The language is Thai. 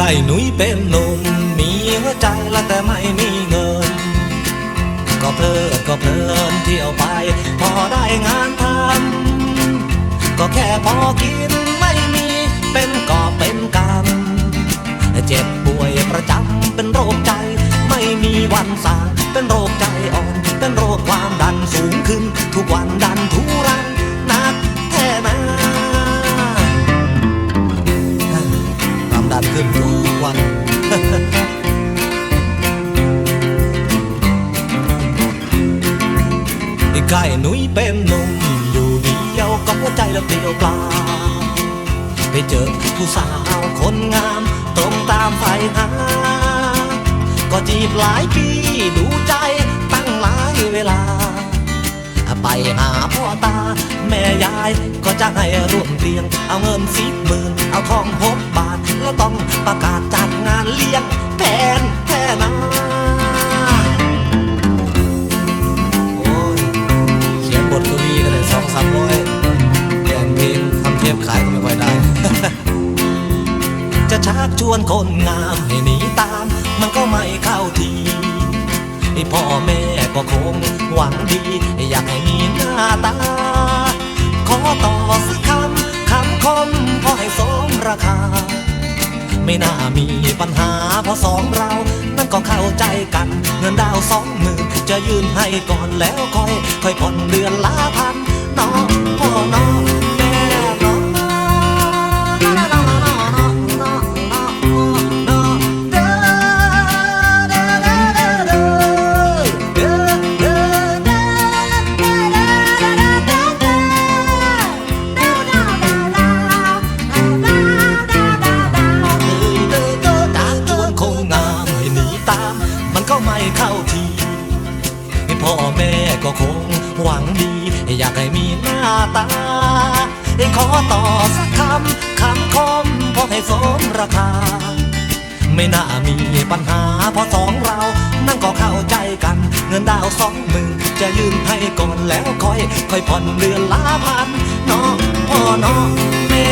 ก่หนุ่ยเป็นหนุ่มมีหัวใจและแต่ไม่มีเงิน ก็เพลิดก็เพลินเที่ยวไป พอได้งานทำก็แค่พอกินไม่มีเป็นกอเป็นกำเจ็บป่วยประจำเป็นโรคใจ ไม่มีวันสางเป็นโรคใจอ่อน เป็นโรคความดันสูงขึ้น ทุกวันดันทุรัามดันขึ้นทุกวันไอ้ไก่หนุ่ยเป็นหนุ่มอยู่เดียวกับหัวใจแล้วเปลี่ยวเปล่าไปเจอผู้สาวคนงามตรงตามไฟหา ก็จีบหลายปีดูใจตั้งหลายเวลา ไปหาพ่อตา แม่ยายก็จะให้ร่วมเตียง เอาเงินสิบหมื่นเอาทองพบ เลี้ยงแผนแท่นาโอ้ยเขียนบทกวีก็ได้สองสามร้อยแต่งเพลงทำเทปขายก็ไม่ค่อยได้ จะชักชวนคนงามให้หนีตาม มันก็ไม่เข้าทีไอพ่อแม่ก็คงหวังดี อยากให้มีหน้าตา ขอต่อสักคำคำคมพอให้สมราคา ไม่น่ามีปัญหาเพราะสองเรานั่นก็เข้าใจกัน เงินดาวสองหมื่นจะยืนให้ก่อนแล้วค่อย ค่อยผ่อนเดือนละพันน้องพ่อน้อง เข้าทีพ่อแม่ก็คงหวังดี อยากให้มีหน้าตาขอต่อสักคำคำคมพอให้สมราคา ไม่น่ามีปัญหาพราะสองเรา นั่นก็เข้าใจกัน เงินดาวสองหมื่นจะยืนให้ก่อนแล้วค่อย ค่อยผ่อนเดือนละพันเนาะพ่อเนาะแม่